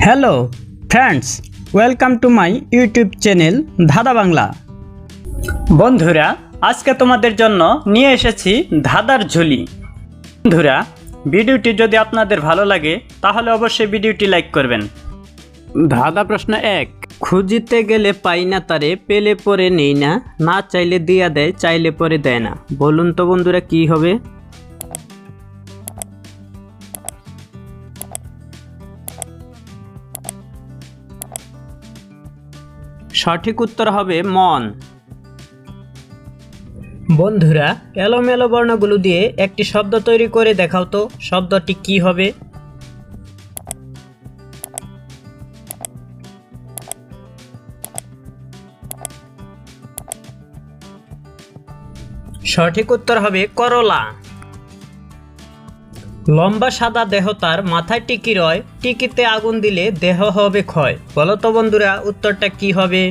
Hello friends welcome to my YouTube channel Dhadha Bangla বন্ধুরা আজকে তোমাদের জন্য নিয়ে এসেছি ধাঁধার ঝুলি। বন্ধুরা ভিডিওটি যদি আপনাদের ভালো লাগে তাহলে অবশ্যই ভিডিওটি লাইক করবেন। ধাঁধা প্রশ্ন এক খুঁজিতে গেলে পাই না তারে পেলে পরে নেই না না চাইলে দিয়া দেয় চাইলে পরে দেয় না। বলুন তো বন্ধুরা কি হবে? সঠিক উত্তর হবে মন। বন্ধুরা, এলোমেলো বর্ণগুলো দিয়ে একটি শব্দ তৈরি করে দেখাও তো, শব্দটি কি হবে? সঠিক উত্তর হবে করলা। লম্বা সাদা দেহ তার মাথায় টিকি রয়, টিকিতে আগুন দিলে দেহ হবে ক্ষয়। বলো তো বন্ধুরা, উত্তরটা কি হবে?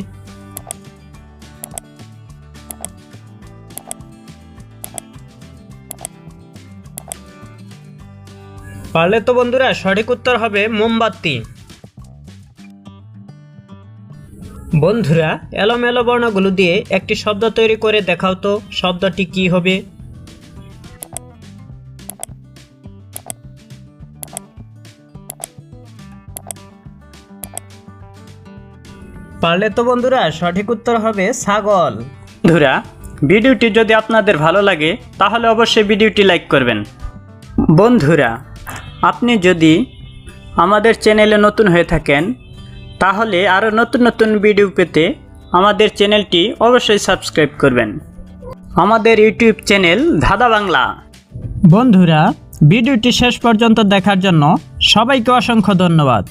পারলে তো বন্ধুরা, সঠিক উত্তর হবে মোমবাতি। বন্ধুরা, এলোমেলো বর্ণগুলো দিয়ে একটি শব্দ তৈরি করে দেখাও তো, শব্দটি কি হবে? পারলে তো বন্ধুরা সঠিক উত্তর হবে ছাগল। বন্ধুরা ভিডিওটি যদি আপনাদের ভালো লাগে তাহলে অবশ্যই ভিডিওটি লাইক করবেন। বন্ধুরা আপনি যদি আমাদের চ্যানেলে নতুন হয়ে থাকেন তাহলে আরও নতুন নতুন ভিডিও পেতে আমাদের চ্যানেলটি অবশ্যই সাবস্ক্রাইব করবেন। আমাদের ইউটিউব চ্যানেল ধাঁধা বাংলা। বন্ধুরা ভিডিওটি শেষ পর্যন্ত দেখার জন্য সবাইকে অসংখ্য ধন্যবাদ।